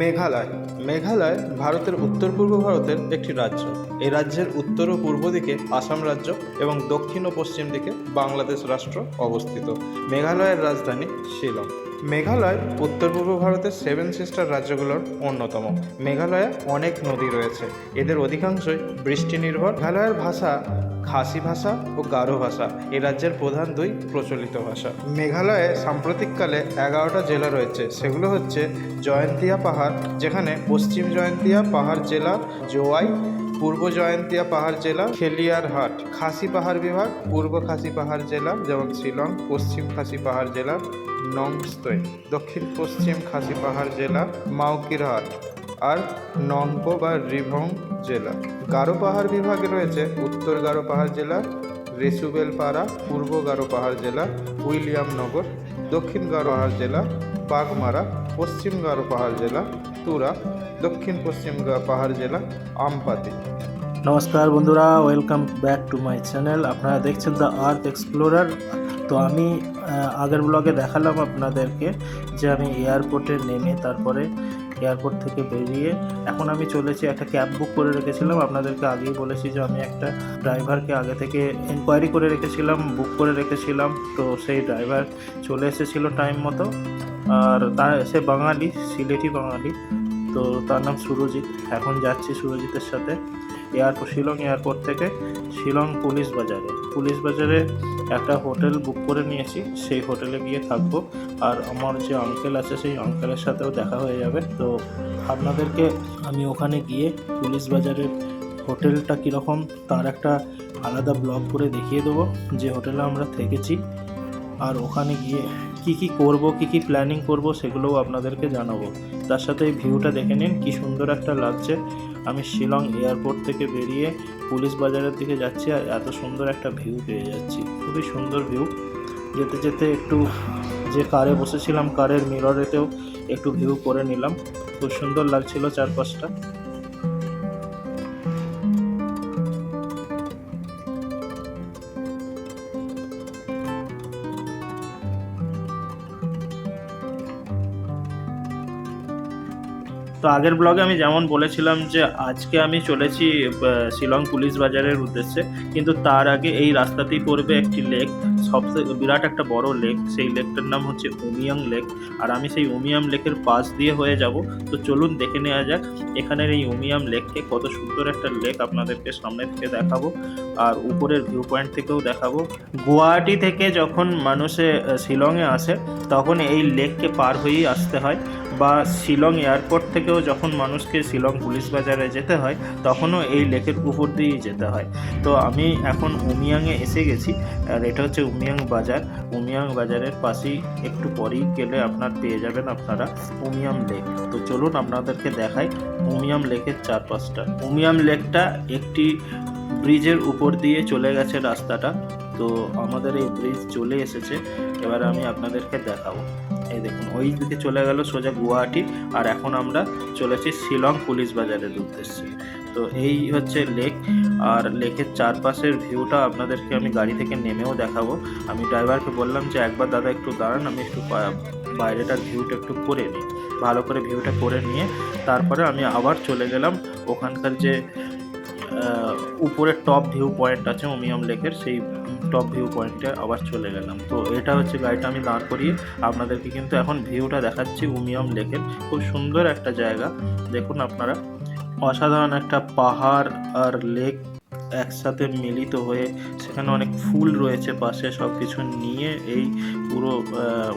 মেঘালয়। মেঘালয় ভারতের উত্তর পূর্ব ভারতের একটি রাজ্য। এই রাজ্যের উত্তর ও পূর্ব দিকে আসাম রাজ্য এবং দক্ষিণ ও পশ্চিম দিকে বাংলাদেশ রাষ্ট্র অবস্থিত। মেঘালয়ের রাজধানী শিলং। মেঘালয় উত্তর পূর্ব ভারতের সেভেন সিস্টার রাজ্যগুলোর অন্যতম। মেঘালয়ে অনেক নদী রয়েছে। এদের অধিকাংশই বৃষ্টি নির্ভর মেঘালয়ের ভাষা খাসি ভাষা ও গারো ভাষা। এ রাজ্যের প্রধান দুই প্রচলিত ভাষা। মেঘালয়ে সাম্প্রতিককালে এগারোটা জেলা রয়েছে। সেগুলো হচ্ছে জয়ন্তিয়া পাহাড়, যেখানে পশ্চিম জয়ন্তিয়া পাহাড় জেলা, জোয়াই, পূর্ব জয়ন্তিয়া পাহাড় জেলা, খেলিয়ারহাট। খাসি পাহাড় বিভাগ, পূর্ব খাসি পাহাড় জেলা, যেমন শিলং, পশ্চিম খাসি পাহাড় জেলা নংস্তৈ দক্ষিণ পশ্চিম খাসি পাহাড় জেলা মাউকিরহাট আর নংপো বা রিভং জেলা। গারো পাহাড় বিভাগে রয়েছে উত্তর গারো পাহাড় জেলা, রেসুবেলপাড়া, পূর্ব গারো পাহাড় জেলা, উইলিয়ামনগর, দক্ষিণ গারো পাহাড় জেলা, বাগমারা, পশ্চিম গারো পাহাড় জেলা, তুরা, দক্ষিণ পশ্চিম পাহাড় জেলা, আমপাতি। নমস্কার বন্ধুরা, welcome back to my channel. আপনারা দেখছেন দ্য আর্থ এক্সপ্লোরার। তো আমি আগের ব্লগে দেখালাম আপনাদেরকে যে আমি এয়ারপোর্টে নেমে তারপরে এয়ারপোর্ট থেকে বেরিয়ে এখন আমি চলেছি, একটা ক্যাব বুক করে রেখেছিলাম। আপনাদেরকে আগেই বলেছি যে আমি একটা ড্রাইভারকে আগে থেকে এনকোয়ারি করে রেখেছিলাম বুক করে রেখেছিলাম। তো সেই ড্রাইভার চলে এসেছিল টাইম মতো। আর তার সে বাঙালি, সিলেটি বাঙালি। তো তার নাম সুরজিৎ। এখন যাচ্ছি সুরজিতের সাথে। এয়ারপোর্ট শিলং এয়ারপোর্ট থেকে শিলং পুলিশ বাজারে। পুলিশ বাজারে একটা হোটেল বুক করে নিয়েছি, সেই হোটেলে গিয়ে থাকব। আর আমার যে আঙ্কেল আছে, সেই আঙ্কেলের সাথেও দেখা হয়ে যাবে। তো আপনাদেরকে আমি ওখানে গিয়ে পুলিশ বাজারের হোটেলটা কীরকম, তার একটা আলাদা ব্লগ করে দেখিয়ে দেবো। যে হোটেলে আমরা থেকেছি, আর ওখানে গিয়ে কি কি করব, কি কি প্ল্যানিং করব সেগুলোও আপনাদেরকে জানাব। তার সাথে এই ভিউটা দেখে নিন, কি সুন্দর একটা লাগছে। আমি শিলং এয়ারপোর্ট থেকে বেরিয়ে পুলিশ বাজারের দিকে যাচ্ছি আর এত সুন্দর একটা ভিউ পেয়ে যাচ্ছি। খুবই সুন্দর ভিউ যেতে যেতে একটু যে কারে বসেছিলাম কারের মিররেতেও একটু ভিউ করে নিলাম। খুব সুন্দর লাগছিল চারপাশটা। তো আগের ব্লগে আমি যেমন বলেছিলাম যে আজকে আমি চলেছি শিলং পুলিশ বাজারের উদ্দেশ্যে, কিন্তু তার আগে এই রাস্তাতেই পড়বে একটি লেক সবচেয়ে বিরাট একটা বড় লেক সেই লেকটার নাম হচ্ছে উমিয়াং লেক আর আমি সেই উমিয়াম লেকের পাশ দিয়ে হয়ে যাব। তো চলুন দেখে নেওয়া যাক, এখানের এই উমিয়াম লেককে কত সুন্দর একটা লেক আপনাদেরকে সামনে থেকে দেখাবো, আর উপরের ভিউ পয়েন্ট থেকেও দেখাবো। গুয়াহাটি থেকে যখন মানুষে শিলংয়ে আসে, তখন এই লেককে পার হয়েই আসতে হয়। বা শিলং এয়ারপোর্ট থেকেও যখন মানুষকে শিলং পুলিশ বাজারে যেতে হয়, তখনও এই লেকের উপর দিয়েই যেতে হয়। তো আমি এখন উমিয়াংয়ে এসে গেছি। আর এটা হচ্ছে উমিয়াং বাজার। উমিয়াং বাজারের পাশেই একটু পরেই গেলে আপনার পেয়ে যাবেন আপনারা উমিয়াম লেক। তো চলুন আপনাদেরকে দেখাই উমিয়াম লেকের চারপাশটা। উমিয়াম লেকটা একটি ব্রিজের উপর দিয়ে চলে গেছে রাস্তাটা। তো আমাদের এই ব্রিজ চলে এসেছে। এবার আমি আপনাদেরকে দেখাবো। এই দেখুন ওই দিকে চলে গেল সোজা গুয়াহাটি আর এখন আমরা চলেছি শিলং পুলিশ বাজারের উদ্দেশ্যে। তো এই হচ্ছে লেক আর লেকের চারপাশের ভিউটা আপনাদেরকে আমি গাড়ি থেকে নেমেও দেখাবো। আমি ড্রাইভারকে বললাম যে একবার দাদা একটু দাঁড়ান আমি একটু বাইরেটার ভিউটা একটু করে নিই। ভালো করে ভিউটা করে নিয়ে তারপরে আমি আবার চলে গেলাম। ওখানকার যে আহ, উপরে টপ ভিউ পয়েন্ট আছে ওমিয়াম লেকের সেই টপ ভিউ পয়েন্টে আবার চলে গেলাম। তো এটা হচ্ছে গাড়িটা আমি দাঁড় করিয়ে আপনাদেরকে কিন্তু এখন ভিউটা দেখাচ্ছি উমিয়াম লেকের। খুব সুন্দর একটা জায়গা। দেখুন আপনারা, অসাধারণ একটা পাহাড় আর লেক একসাথে মিলিত হয়ে সেখানে অনেক ফুল রয়েছে পাশে সব কিছু নিয়ে এই পুরো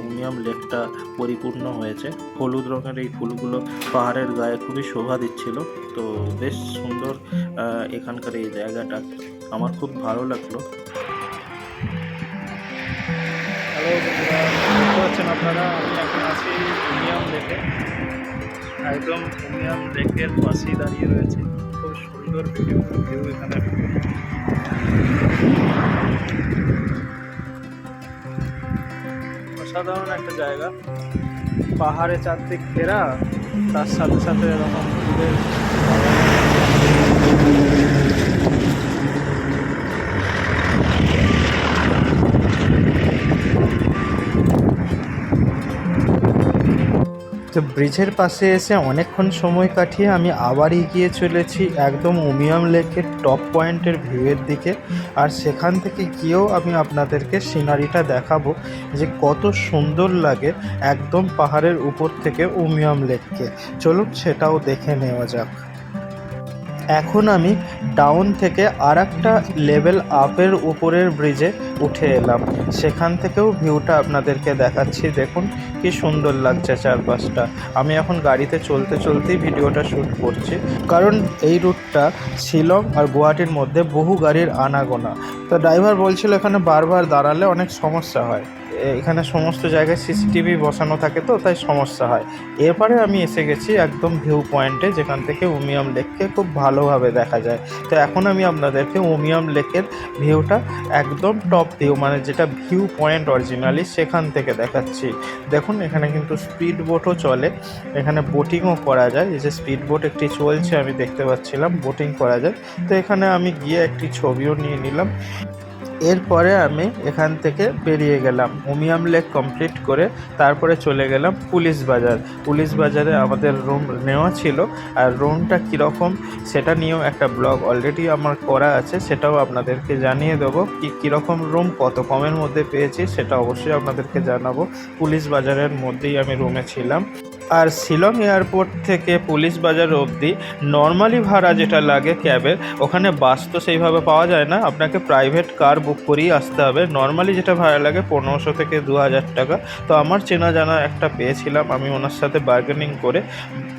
উমিয়াম লেকটা পরিপূর্ণ হয়েছে। হলুদ রঙের এই ফুলগুলো পাহাড়ের গায়ে খুবই শোভা দিচ্ছিল। তো বেশ সুন্দর এখানকার এই জায়গাটা। আমার খুব ভালো লাগল। আপনারা আমি এখন আছি উমিয়াম লেকে। একদম উমিয়াম লেকের পাশেই দাঁড়িয়ে রয়েছে। খুব সুন্দর ভিডিও ভিউ এখানে। অসাধারণ একটা জায়গা। পাহাড়ে চারদিক ঘেরা, তার সাথে সাথে এরকম তো ব্রিজের পাশে এসে অনেকক্ষণ সময় কাটিয়ে আমি আবার এগিয়ে চলেছি একদম উমিয়াম লেকের টপ পয়েন্টের ভিউয়ের দিকে। আর সেখান থেকে গিয়েও আমি আপনাদেরকে সিনারিটা দেখাবো যে কত সুন্দর লাগে একদম পাহাড়ের উপর থেকে উমিয়াম লেককে। চলুন সেটাও দেখে নেওয়া যাক। এখন আমি ডাউন থেকে আর একটা লেভেল আপের উপরের ব্রিজে উঠে এলাম। সেখান থেকেও ভিউটা আপনাদেরকে দেখাচ্ছি। দেখুন, কি সুন্দর লাগছে চারপাশটা। আমি এখন গাড়িতে চলতে চলতেই ভিডিওটা শ্যুট করছি। কারণ এই রুটটা শিলং আর গুয়াহাটির মধ্যে বহু গাড়ির আনাগোনা। তো ড্রাইভার বলছিল, এখানে বারবার দাঁড়ালে অনেক সমস্যা হয়। এখানে সমস্ত জায়গায় সিসিটিভি বসানো থাকে তো, তাই সমস্যা হয়। এরপরে আমি এসে গেছি একদম ভিউ পয়েন্টে যেখান থেকে উমিয়াম লেককে খুব ভালোভাবে দেখা যায়। তো এখন আমি আপনাদেরকে উমিয়াম লেকের ভিউটা একদম টপ ভিউ মানে যেটা ভিউ পয়েন্ট অরিজিনালি সেখান থেকে দেখাচ্ছি। দেখুন, এখানে কিন্তু স্পিড বোটও চলে। এখানে বোটিংও করা যায়। এই যে স্পিড বোট একটি চলছে, আমি দেখতে পাচ্ছিলাম বোটিং করা যায়। তো এখানে আমি গিয়ে একটি ছবিও নিয়ে নিলাম। এরপরে আমি এখান থেকে বেরিয়ে গেলাম। উমিয়াম লেক কমপ্লিট করে তারপরে চলে গেলাম পুলিশ বাজার। পুলিশ বাজারে আমাদের রুম নেওয়া ছিল। আর রুমটা কীরকম সেটা নিয়েও একটা ব্লগ অলরেডি আমার করা আছে। সেটাও আপনাদেরকে জানিয়ে দেবো কি কীরকম রুম কত কমের মধ্যে পেয়েছি, সেটা অবশ্যই আপনাদেরকে জানাব। পুলিশ বাজারের মধ্যেই আমি রুমে ছিলাম। আর শিলং এয়ারপোর্ট থেকে পুলিশ বাজার অবধি নর্মালি ভাড়া যেটা লাগে ক্যাবের, ওখানে বাস তো সেইভাবে পাওয়া যায় না। আপনাকে প্রাইভেট কার বুক করেই আসতে হবে। নর্মালি যেটা ভাড়া লাগে পনেরোশো থেকে দু হাজার টাকা। তো আমার চেনা জানা একটা পেয়েছিলাম, আমি ওনার সাথে বার্গেনিং করে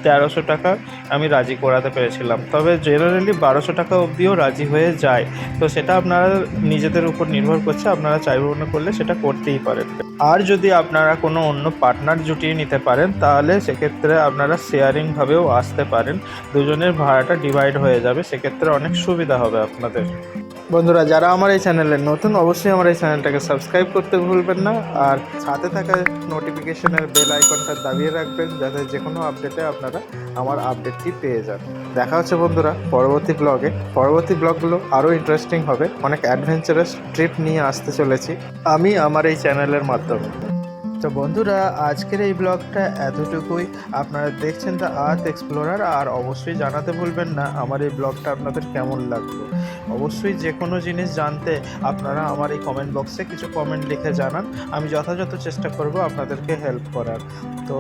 তেরোশো টাকা আমি রাজি করাতে পেরেছিলাম। তবে জেনারেলি বারোশো টাকা অবধিও রাজি হয়ে যায়। তো সেটা আপনারা নিজেদের উপর নির্ভর করছে, আপনারা চাইবে মনে করলে সেটা করতেই পারেন। আর যদি আপনারা কোনো অন্য পার্টনার জুটিয়ে নিতে পারেন, তাহলে সেক্ষেত্রে আপনারা শেয়ারিংভাবেও আসতে পারেন। দুজনের ভাড়াটা ডিভাইড হয়ে যাবে, সেক্ষেত্রে অনেক সুবিধা হবে আপনাদের। বন্ধুরা, যারা আমার এই চ্যানেলে নতুন, অবশ্যই আমার এই চ্যানেলটাকে সাবস্ক্রাইব করতে ভুলবেন না। আর সাথে থাকা নোটিফিকেশনের বেল আইকনটা দাবিয়ে রাখবেন, যাতে যে কোনো আপডেটে আপনারা আমার আপডেটটি পেয়ে যান। দেখা হচ্ছে বন্ধুরা পরবর্তী ব্লগে পরবর্তী ব্লগগুলো আরও ইন্টারেস্টিং হবে। অনেক অ্যাডভেঞ্চারাস ট্রিপ নিয়ে আসতে চলেছি। আমি আমার এই চ্যানেলের মাধ্যমে। তো বন্ধুরা, আজকের এই ব্লগটা এতটুকুই। আপনারা দেখছেন দ্য আর্থ এক্সপ্লোরার আর অবশ্যই জানাতে ভুলবেন না আমার এই ব্লগটা আপনাদের কেমন লাগল। অবশ্যই যে কোনো জিনিস জানতে আপনারা আমার এই কমেন্ট বক্সে কিছু কমেন্ট লিখে জানান। আমি যথাযথ চেষ্টা করব আপনাদেরকে হেল্প করার। তো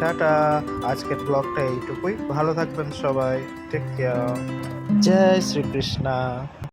টাটা, আজকের ব্লগটা এইটুকুই। ভালো থাকবেন সবাই। টেক কেয়ার জয় শ্রীকৃষ্ণা।